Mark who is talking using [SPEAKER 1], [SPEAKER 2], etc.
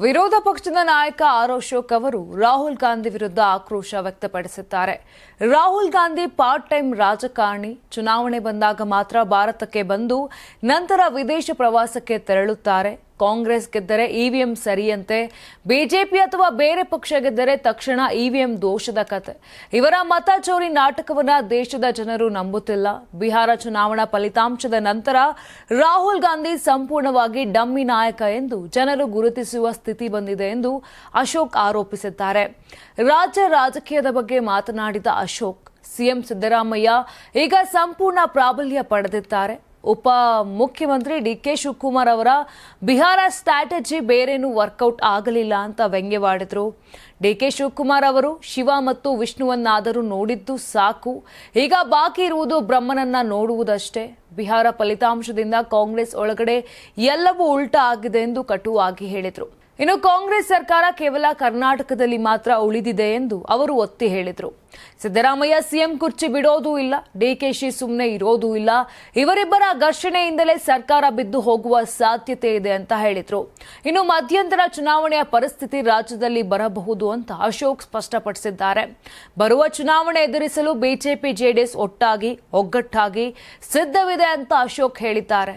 [SPEAKER 1] ವಿರೋಧ ಪಕ್ಷದ ನಾಯಕ ಆರ್ ಅಶೋಕ್ ಅವರು ರಾಹುಲ್ ಗಾಂಧಿ ವಿರುದ್ಧ ಆಕ್ರೋಶ ವ್ಯಕ್ತಪಡಿಸಿದ್ದಾರೆ. ರಾಹುಲ್ ಗಾಂಧಿ ಪಾರ್ಟ್ ಟೈಮ್ ರಾಜಕಾರಣಿ, ಚುನಾವಣೆ ಬಂದಾಗ ಮಾತ್ರ ಭಾರತಕ್ಕೆ ಬಂದು ನಂತರ ವಿದೇಶ ಪ್ರವಾಸಕ್ಕೆ ತೆರಳುತ್ತಾರೆ. ಕಾಂಗ್ರೆಸ್ ಗೆದ್ದರೆ ಇವಿಎಂ ಸರಿಯಂತೆ, ಬಿಜೆಪಿ ಅಥವಾ ಬೇರೆ ಪಕ್ಷ ಗೆದ್ದರೆ ತಕ್ಷಣ ಇವಿಎಂ ದೋಷದ ಕತೆ. ಇವರ ಮತ ಚೋರಿ ನಾಟಕವನ್ನ ದೇಶದ ಜನರು ನಂಬುತ್ತಿಲ್ಲ. ಬಿಹಾರ ಚುನಾವಣಾ ಫಲಿತಾಂಶದ ನಂತರ ರಾಹುಲ್ ಗಾಂಧಿ ಸಂಪೂರ್ಣವಾಗಿ ಡಮ್ಮಿ ನಾಯಕ ಎಂದು ಜನರು ಗುರುತಿಸುವ ಸ್ಥಿತಿ ಬಂದಿದೆ ಎಂದು ಅಶೋಕ್ ಆರೋಪಿಸಿದ್ದಾರೆ. ರಾಜ್ಯ ರಾಜಕೀಯದ ಬಗ್ಗೆ ಮಾತನಾಡಿದ ಅಶೋಕ್, ಸಿಎಂ ಸಿದ್ದರಾಮಯ್ಯ ಈಗ ಸಂಪೂರ್ಣ ಪ್ರಾಬಲ್ಯ ಪಡೆದಿದ್ದಾರೆ. ಉಪ ಮುಖ್ಯಮಂತ್ರಿ ಡಿ ಕೆ ಶಿವಕುಮಾರ್ ಅವರ ಬಿಹಾರ ಸ್ಟ್ರಾಟಜಿ ಬೇರೇನೂ ವರ್ಕೌಟ್ ಆಗಲಿಲ್ಲ ಅಂತ ವ್ಯಂಗ್ಯವಾಡಿದ್ರು. ಡಿ ಕೆ ಶಿವಕುಮಾರ್ ಅವರು ಶಿವ ಮತ್ತು ವಿಷ್ಣುವನ್ನಾದರೂ ನೋಡಿದ್ದು ಸಾಕು. ಈಗ ಬಾಕಿ ಇರುವುದು ಬ್ರಹ್ಮನನ್ನ ನೋಡುವುದಷ್ಟೇ. ಬಿಹಾರ ಫಲಿತಾಂಶದಿಂದ ಕಾಂಗ್ರೆಸ್ ಒಳಗಡೆ ಎಲ್ಲವೂ ಉಲ್ಟಾ ಆಗಿದೆ ಎಂದು ಕಟುವಾಗಿ ಹೇಳಿದರು. ಇನ್ನು ಕಾಂಗ್ರೆಸ್ ಸರ್ಕಾರ ಕೇವಲ ಕರ್ನಾಟಕದಲ್ಲಿ ಮಾತ್ರ ಉಳಿದಿದೆ ಎಂದು ಅವರು ಒತ್ತಿ ಹೇಳಿದರು. ಸಿದ್ದರಾಮಯ್ಯ ಸಿಎಂ ಕುರ್ಚಿ ಬಿಡೋದೂ ಇಲ್ಲ ಡಿಕೆಶಿ ಸುಮ್ಮನೆ ಇರೋದೂ ಇಲ್ಲ. ಇವರಿಬ್ಬರ ಘರ್ಷಣೆಯಿಂದಲೇ ಸರ್ಕಾರ ಬಿದ್ದು ಹೋಗುವ ಸಾಧ್ಯತೆ ಇದೆ ಅಂತ ಹೇಳಿದರು. ಇನ್ನು ಮಧ್ಯಂತರ ಚುನಾವಣೆಯ ಪರಿಸ್ಥಿತಿ ರಾಜ್ಯದಲ್ಲಿ ಬರಬಹುದು ಅಂತ ಅಶೋಕ್ ಸ್ಪಷ್ಟಪಡಿಸಿದ್ದಾರೆ. ಬರುವ ಚುನಾವಣೆ ಎದುರಿಸಲು ಬಿಜೆಪಿ, ಜೆಡಿಎಸ್ ಒಟ್ಟಾಗಿ, ಒಗ್ಗಟ್ಟಾಗಿ ಸಿದ್ಧವಿದೆ ಅಂತ ಅಶೋಕ್ ಹೇಳಿದ್ದಾರೆ.